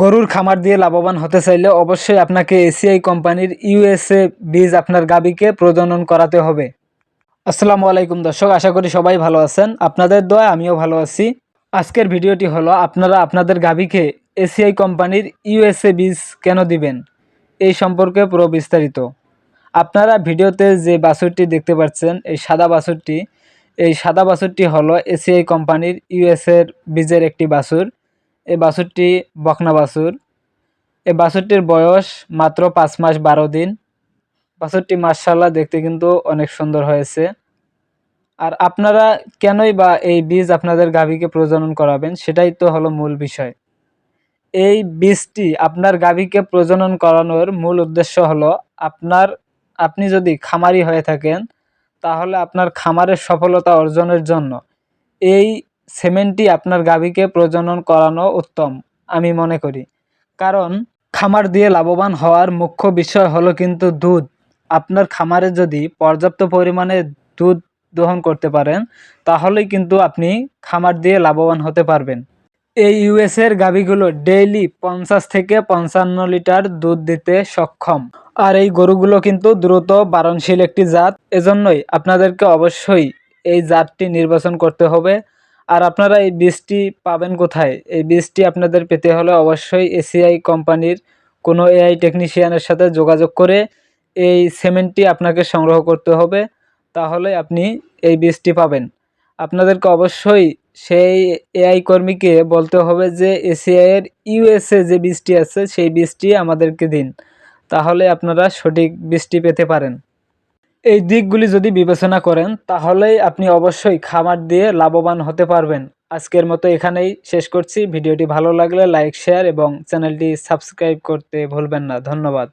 গরুর খামার দিয়ে লাভবান হতে চাইলে অবশ্যই আপনাকে এসিআই কোম্পানির ইউএসএ বীজ আপনার গাবিকে প্রজনন করাতে হবে। আসসালামু আলাইকুম দর্শক, আশা করি সবাই ভালো আছেন। আপনাদের দোয়া আমিও ভালো আছি। আজকের ভিডিওটি হলো, আপনারা আপনাদের গাবিকে এসিআই কোম্পানির ইউএসএ বীজ কেন দিবেন? এই সম্পর্কে পুরো বিস্তারিত। আপনারা ভিডিওতে যে বাছুরটি দেখতে পাচ্ছেন, এই সাদা বাছুরটি, এই সাদা বাছুরটি হলো এসিআই কোম্পানির ইউএসএর বীজের একটি বাছুর। এই বাছুরটি বকনা বাছুর। এই বাছুরটির বয়স মাত্র পাঁচ মাস বারো দিন। বাছুরটি মার্শাল্লাহ দেখতে কিন্তু অনেক সুন্দর হয়েছে। আর আপনারা কেনই বা এই বীজ আপনাদের গাভীকে প্রজনন করাবেন, সেটাই তো হলো মূল বিষয়। এই বীজটি আপনার গাভীকে প্রজনন করানোর মূল উদ্দেশ্য হলো আপনার, আপনি যদি খামারি হয়ে থাকেন, তাহলে আপনার খামারের সফলতা অর্জনের জন্য এই সেমেন্টটি আপনার গাভীকে প্রজনন করানো উত্তম, আমি মনে করি। কারণ, খামার দিয়ে লাভবান হওয়ার মুখ্য বিষয় হলো কিন্তু দুধ। আপনার খামারে যদি পর্যাপ্ত পরিমাণে দুধ দহন করতে পারেন, তাহলেই কিন্তু আপনি খামার দিয়ে লাভবান হতে পারবেন। এই ইউএসের গাভীগুলো ডেইলি পঞ্চাশ থেকে পঞ্চান্ন লিটার দুধ দিতে সক্ষম। আর এই গরুগুলো কিন্তু দ্রুত বারণশীল একটি জাত। এজন্যই আপনাদেরকে অবশ্যই এই জাতটি নির্বাচন করতে হবে। আর আপনারা এই বীজটি পাবেন কোথায়? এই বীজটি আপনাদের পেতে হলে অবশ্যই এসিআই কোম্পানির কোনো এআই টেকনিশিয়ানের সাথে যোগাযোগ করে এই সিমেন্টটি আপনাকে সংগ্রহ করতে হবে, তাহলে আপনি এই বীজটি পাবেন। আপনাদেরকে অবশ্যই সেই এআই কর্মীকে বলতে হবে যে এসিআইয়ের ইউএসএ যে বীজটি আছে, সেই বীজটি আমাদেরকে দিন, তাহলে আপনারা সঠিক বীজটি পেতে পারেন। এই দিকগুলি যদি বিবেচনা করেন, তাহলেই আপনি অবশ্যই খামার দিয়ে লাভবান হতে পারবেন। আজকের মতো এখানেই শেষ করছি। ভিডিওটি ভালো লাগলে লাইক, শেয়ার এবং চ্যানেলটি সাবস্ক্রাইব করতে ভুলবেন না। ধন্যবাদ।